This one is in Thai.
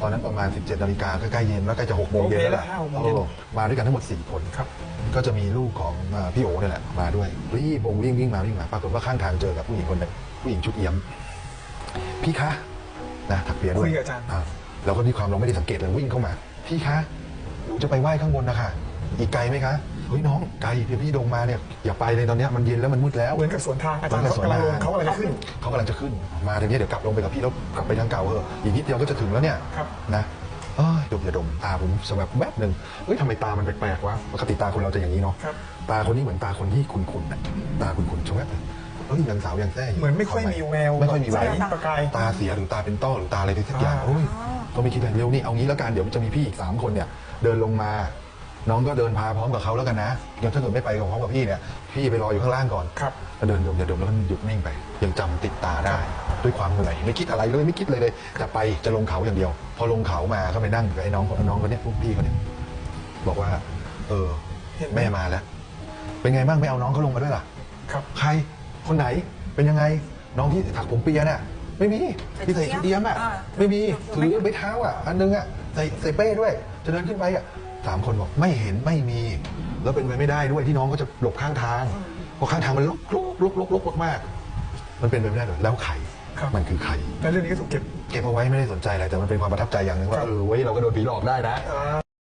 ตอนนั้นประมาณ 17นาฬิกาใกล้ๆเย็นแล้วใกล้จะ6โมงเย็นแล้วล่ะโอเคแล้วห้าหกโมงเย็นเออมาด้วยกันทั้งหมด 4 คน ครับ ก็จะมีลูกของอ่าพี่โอ๋เนี่ยแหละมาด้วยรีบวงวิ่งวิ่งมาวิ่งมาปรากฏว่าข้างทางเจอกับผู้หญิงคนหนึ่งผู้หญิงชุดเอี้ยม พี่คะนะถักเปียด้วยคุยกับอาจารย์ เราก็ด้วยความเราไม่ได้สังเกตเลยวิ่งเข้ามา พี่คะหนูจะไปไหว้ข้างบนนะคะ อีกไกลไหมคะเฮ้ยน้องไกลเดี๋ยวพี่ลงมาเนี่ยอย่าไปเลยตอนเนี้ยมันเย็นแล้วมันมืดแล้ว เหมือนกับสวนทางอาจารย์เขากำลังลงเขากำลังจะขึ้น เขากำลังจะขึ้นมาเดี๋ยวนี้เดี๋ยวกลับลงไปกับพี่แล้วกลับไปทางเก่าเอออีกนิดเดียวก็จะถึงแล้วเนี่ยครับ นะเอ้ยดมอย่าดมตาผมสแบบแวบหนึ่งเฮ้ยทำไมตามันแปลกๆวะปกติตาคนเราจะอย่างนี้เนาะครับ ตาคนนี้เหมือนตาคนที่คุณคุณนะตาคุณคุณชวบเลยเฮ้ยยังสาวยังแท้ยู่เหมือนไม่ค่อยมีแววไม่ค่อยมีแวใสว ประกาย ตาเสียหรือตาเป็นต้อหรือตาอะไรทุกอย่างอ่า โอ้ยก็ไม่คิดอะไรเร็วนี่เอางี้แล้วกันเดี๋ยวมันจะมีพี่อีกสามคนเนี่ย เดินลงมา น้องก็เดินพาพร้อมกับเขาแล้วกันนะยังถ้าเกิดไม่ไปกับพร้อมกับพี่เนี่ย พี่ไปรออยู่ข้างล่างก่อนครับแล้วเดินดมอย่าดมแล้วก็หยุดนิ่งไป ยังจำติดตาได้ ด้วยความเหนื่อยไม่คิดอะไรเลยไม่คิดเลยเลยจะไปจะลงเขาอย่างเดียว พอลงเขามาก็ไปนั่งกับไอ้น้องน้องคนเนี้ยพวกพี่คนเนี้ยบอกว่า เออเห็นไหมแม่มาแล้ว เป็นไงบ้างไม่เอาน้องเขาลงมาด้วยล่ะ ครับ ใครคนไหนเป็นยังไงน้องที่ถักผมเปียน่ะไม่มีที่ใส่ชุดเดียมอะอ่าไม่มีถือไม้เท้าอะอันนึงอะใส่ใส่เป้ด้วยจะเดินขึ้นไปอะ สามคนบอกไม่เห็นไม่มี แล้วเป็นไปไม่ได้ด้วยที่น้องก็จะหลบข้างทางเพราะข้างทางมันลกลกลกลกลกมากๆมันเป็นไปไม่ได้เลยแล้วไข่ครับมันคือไข่แล้วเรื่องนี้ก็ถูกเก็บเก็บเอาไว้ไม่ได้สนใจอะไรแต่มันเป็นความประทับใจอย่างหนึ่งว่าครับเออเว้ยเราก็โดนผีหลอกได้นะอ่า